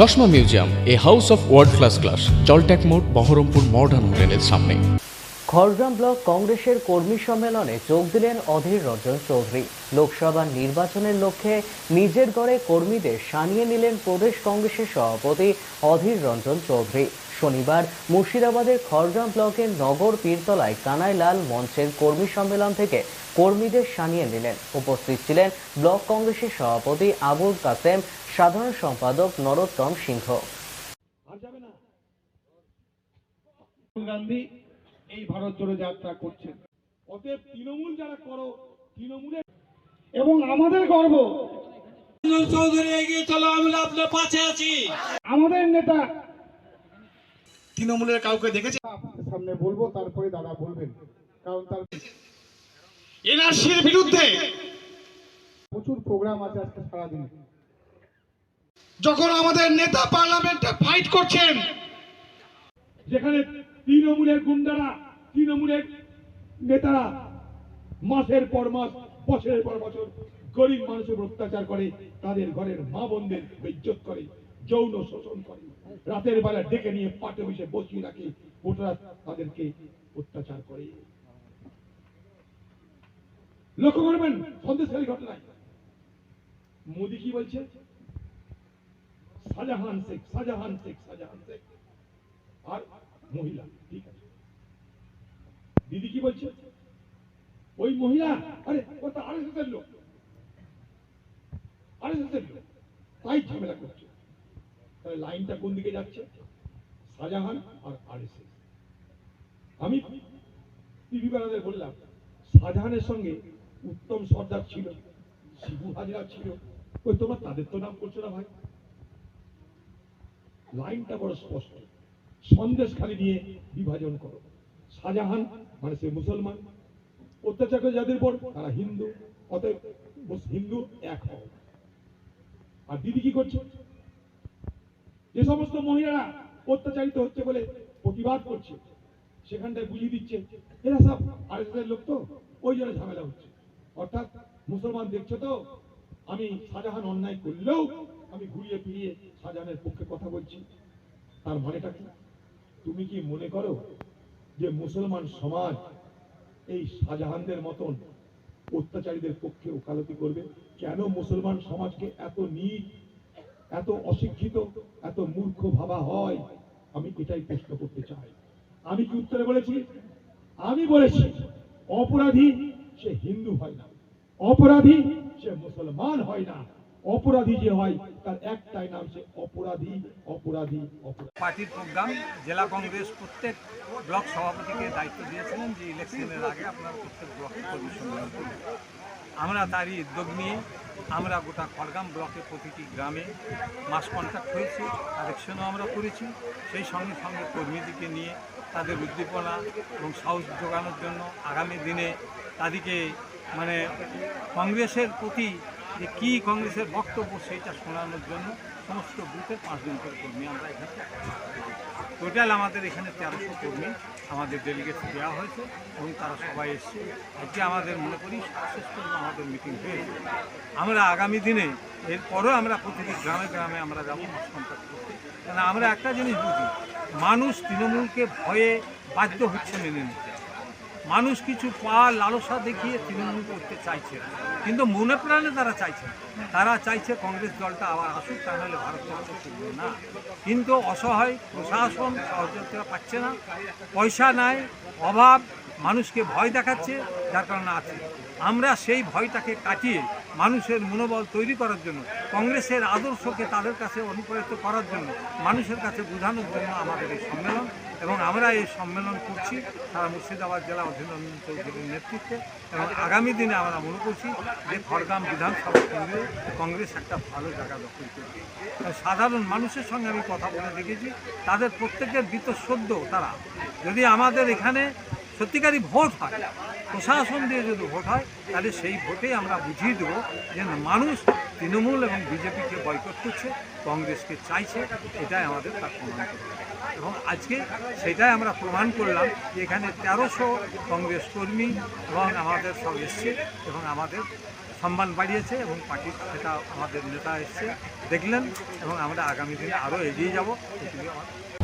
চশমা museum, a house of world class class জলট্যাক মোড়, Baharampur modern হোটেলের সামনে। খড়গ্রাম ব্লক কংগ্রেসের কর্মী সম্মেলনে যোগ দিলেন অধীর রঞ্জন চৌধুরী। লোকসভা নির্বাচনের লক্ষ্যে নিজের গড়ে কর্মীদের সানিয়ে নিলেন প্রদেশ কংগ্রেসের সভাপতি অধীর রঞ্জন চৌধুরী। শনিবার মুর্শিদাবাদের খড়গ্রাম ব্লকের নগর পীরতলায় কানাইলাল মঞ্চের কর্মী সম্মেলন থেকে কর্মীদের সানিয়ে নিলেন। উপস্থিত ছিলেন ব্লক কংগ্রেসের সভাপতি আবুল কাসেম সাধারণ সম্পাদক নরোত্তম সিংহ। গান্ধী এই ভারত জোড়ো যাত্রা করছেন। অতএব তৃণমূল যারা করো তৃণমূলের এবং আমাদের গর্ব। চৌধুরী এগিয়ে চলো আমি আপনার পাশে আছি। আমাদের নেতা তৃণমূলের কাউকে দেখেছি? সামনে বলব তারপরে দাদা বলবেন। কারণ তার এনআরসির বিরুদ্ধে প্রচুর প্রোগ্রাম আছে আজকে সারাদিন। যখন আমাদের নেতা পার্লামেন্টে ফাইট করছেন যেখানে তৃণমূলের গুন্ডারা তৃণমূলের নেতারা মাসের পর মাস বছরের পর বছর গরিব মানুষের অত্যাচার করে তাদের ঘরের মা বোনদের ইজ্জত করে। যৌন শোষণ করে। রাতের বেলা ডেকে নিয়ে পাটে বসে বসিয়ে রাখে। ভোটার তাদেরকে অত্যাচার করে। লক্ষ্য করবেন সন্দেশকারী ঘটনায়। মোদি কি বলছে? শাহজাহান শেখ শাহজাহান শেখ শাহজাহান শেখ। আর মহিলা, ঠিক আছে। দিদি কি বলছে? ওই মহিলা, আরে, ওটা আরএসএস এর লোক। আরএসএস এর লোক। তাই ঝামেলা করছে। তাহলে লাইনটা কোন দিকে যাচ্ছে? শাহজাহান আর আরএসএস। আমি টিভি বানাদের বললাম, শাহজাহানের সঙ্গে উত্তম সর্দার ছিল, শিবু হাজরা ছিল। ওই তোমরা তাদের তো নাম করছ না ভাই? লাইনটা বড় স্পষ্ট। সন্দেশ খালি নিয়ে বিভাজন করো। শাহজাহান মানে সে মুসলমান। অত্যাচার করে যাদের পর তারা হিন্দু, অতএব হিন্দু এক হও। আর দিদি কি করছে? যে সমস্ত মহিলারা অত্যাচারিত হচ্ছে বলে প্রতিবাদ করছে, সেখানটায় বুঝিয়ে দিচ্ছে, এরা সব আরেকদের লোক তো, ওই জন্য ঝামেলা হচ্ছে। অর্থাৎ মুসলমান দেখছ তো, আমি শাহজাহান অন্যায় করলেও আমি ঘুরিয়ে ফিরিয়ে শাহজাহানের পক্ষে কথা বলছি। তার মানেটা কি? তুমি কি মনে করো যে মুসলমান সমাজ এই শাহজাহানদের মতন অত্যাচারীদের পক্ষে ওকালতি করবে? কেন মুসলমান সমাজকে এত নিট এত অশিক্ষিত, এত মূর্খ ভাবা হয়, আমি এটাই প্রশ্ন করতে চাই। আমি কি উত্তরে বলেছি? আমি বলেছি, অপরাধী সে হিন্দু হয় না, অপরাধী সে মুসলমান হয় না, অপরাধী যে হয়, তার একটাই নাম সে অপরাধী অপরাধী অপরাধী। পার্টির প্রোগ্রাম, জেলা কংগ্রেস প্রত্যেক ব্লক সভাপতিকে দায়িত্ব দিয়েছিলেন যে ইলেকশনের আগে আপনারা প্রত্যেক ব্লকে আমরা তারই উদ্যোগ নিয়ে আমরা গোটা খড়গাম ব্লকে প্রতিটি গ্রামে মাস কন্ট্যাক্ট হয়েছি কালেকশনও আমরা করেছি। সেই সঙ্গে সঙ্গে কর্মীদেরকে নিয়ে তাদের উদ্দীপনা এবং সাহস যোগানোর জন্য আগামী দিনে তাদেরকে মানে কংগ্রেসের প্রতি যে কী কংগ্রেসের বক্তব্য সেইটা শোনানোর জন্য সমস্ত বুথের পাঁচজন করে কর্মী আমরা এখানে। টোটাল আমাদের এখানে তেরোশো কর্মী। আমাদের ডেলিগেট দেওয়া হয়েছে এবং তারা সবাই এসছে। আজকে আমাদের মনে করি সাকসেসফুল আমাদের মিটিং হয়েছে আমরা আগামী দিনে এরপরও আমরা প্রতিটি গ্রামে গ্রামে আমরা যাব মাস কন্ট্যাক্ট করতে। কারণ আমরা একটা জিনিস বুঝি, মানুষ তৃণমূলকে ভয়ে বাধ্য হচ্ছে মেনে নিতে। মানুষ কিছু পাওয়ার লালসা দেখিয়ে তৃণমূল করতে চাইছে না। কিন্তু মনে প্রাণে তারা চাইছে তারা চাইছে কংগ্রেস দলটা আবার আসুক তা নাহলে ভারতবর্ষ চলবে না। কিন্তু অসহায় প্রশাসন সহযোগিতা পাচ্ছে না, পয়সা নাই, অভাব, মানুষকে ভয় দেখাচ্ছে, যার কারণে আছে। আমরা সেই ভয়টাকে কাটিয়ে মানুষের মনোবল তৈরি করার জন্য, কংগ্রেসের আদর্শকে তাদের কাছে অনুপ্রাণিত করার জন্য, মানুষের কাছে বোঝানোর জন্য আমাদের এই সম্মেলন এবং আমরা এই সম্মেলন করছি, সারা মুর্শিদাবাদ জেলা অধীনরঞ্জন চৌধুরীর নেতৃত্বে, এবং আগামী দিনে আমরা মনে করছি যে খড়গাম বিধানসভা কেন্দ্রে কংগ্রেস একটা ভালো জায়গা দখল করবে সাধারণ মানুষের সঙ্গে আমি কথা বলে দেখেছি, তাদের প্রত্যেকের বীতশ্রদ্ধ তারা যদি আমাদের এখানে সত্যিকারই ভোট হয়, প্রশাসন দিয়ে যদি ভোট হয়, তাহলে সেই ভোটেই আমরা বুঝিয়ে দেবো যে মানুষ তৃণমূল এবং বিজেপিকে বয়কট করছে, কংগ্রেসকে চাইছে, এটাই আমাদের তার প্রমাণ করতে। এবং আজকে সেটাই আমরা প্রমাণ করলাম যে এখানে তেরোশো কংগ্রেস কর্মী এবং আমাদের সব এসছে এবং আমাদের সম্মান বাড়িয়েছে এবং পার্টির সেটা আমাদের নেতা এসছে, দেখলেন এবং আমরা আগামী দিনে আরও এগিয়ে যাব। এটুকু আমার